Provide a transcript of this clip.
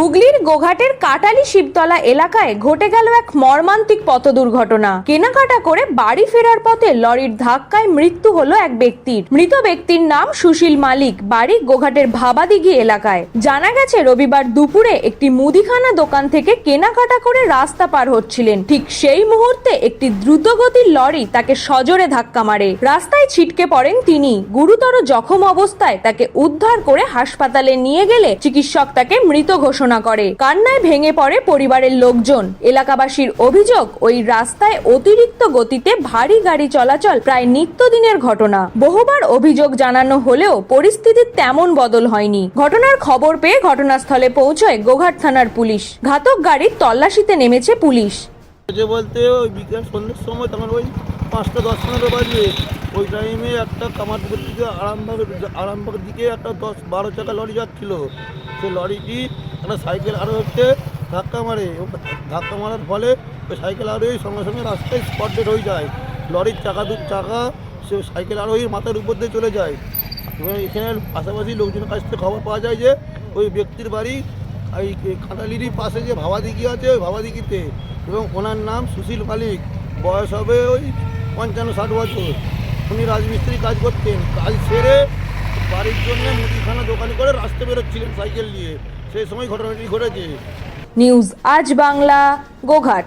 হুগলির গোঘাটের কাটালি শিবতলা এলাকায় ঘটে গেল এক মর্মান্তিক পথ দুর্ঘটনা। কেনাকাটা করে বাড়ি ফেরার পথে লরির ধাক্কায় মৃত্যু হলো এক ব্যক্তির। মৃত ব্যক্তির নাম সুশীল মালিক, বাড়ি গোঘাটের ভাবাদিঘি এলাকায়। জানা গেছে, রবিবার দুপুরে একটি মুদিখানা দোকান থেকে কেনাকাটা করে রাস্তা পার হচ্ছিলেন। ঠিক সেই মুহূর্তে একটি দ্রুতগতির লরি তাকে সজোরে ধাক্কা মারে। রাস্তায় ছিটকে পড়েন তিনি। গুরুতর জখম অবস্থায় তাকে উদ্ধার করে হাসপাতালে নিয়ে গেলে চিকিৎসক তাকে মৃত ঘোষণা করে। কান্নায় ভেঙে পড়ে পরিবারের লোকজন। এলাকাবাসীর অভিযোগ, ওই রাস্তায় অতিরিক্ত গতিতে ভারী গাড়ি চলাচল প্রায় নিত্যদিনের ঘটনা। বহুবার অভিযোগ জানানো হলেও পরিস্থিতির তেমন বদল হয়নি। ঘটনার খবর পেয়ে ঘটনাস্থলে পৌঁছয় গোঘাট থানার পুলিশ। ঘাতক গাড়ির তল্লাশিতে নেমেছে পুলিশ। যে বলতে ওই বিকেল সন্ধ্যের সময় তখন ওই পাঁচটা দশ পনেরো বাজে। ওই টাইমে একটা কামারপুকুর দিকে আরামবাগের আরামবাগের দিকে একটা দশ বারো চাকা লরি যাচ্ছিল। সে লরিটি একটা সাইকেল আরও হচ্ছে ধাক্কা মারে। ধাক্কা মারার ফলে ওই সাইকেল আরোহী সঙ্গে সঙ্গে রাস্তায় স্পট ডেট হয়ে যায়। লরির চাকা দু চাকা সে সাইকেল আরোহীর মাথার উপর দিয়ে চলে যায়। এবং এখানে পাশাপাশি লোকজনের কাছ থেকে খবর পাওয়া যায় যে ওই ব্যক্তির বাড়ি এই খাটালিরই পাশে যে ভাবাদিঘি আছে ওই ভাবাদিঘিতে। এবং ওনার নাম সুশীল মালিক। বয়স হবে ওই পঞ্চান্ন ষাট বছর। উনি রাজমিস্ত্রি কাজ করতেন। কাজ সেরে বাড়ির জন্য মুদিখানা দোকান করে রাস্তা বেরোচ্ছিলেন সাইকেল নিয়ে। সেই সময় ঘটনাটি ঘটেছে। নিউজ আজ বাংলা গোঘাট।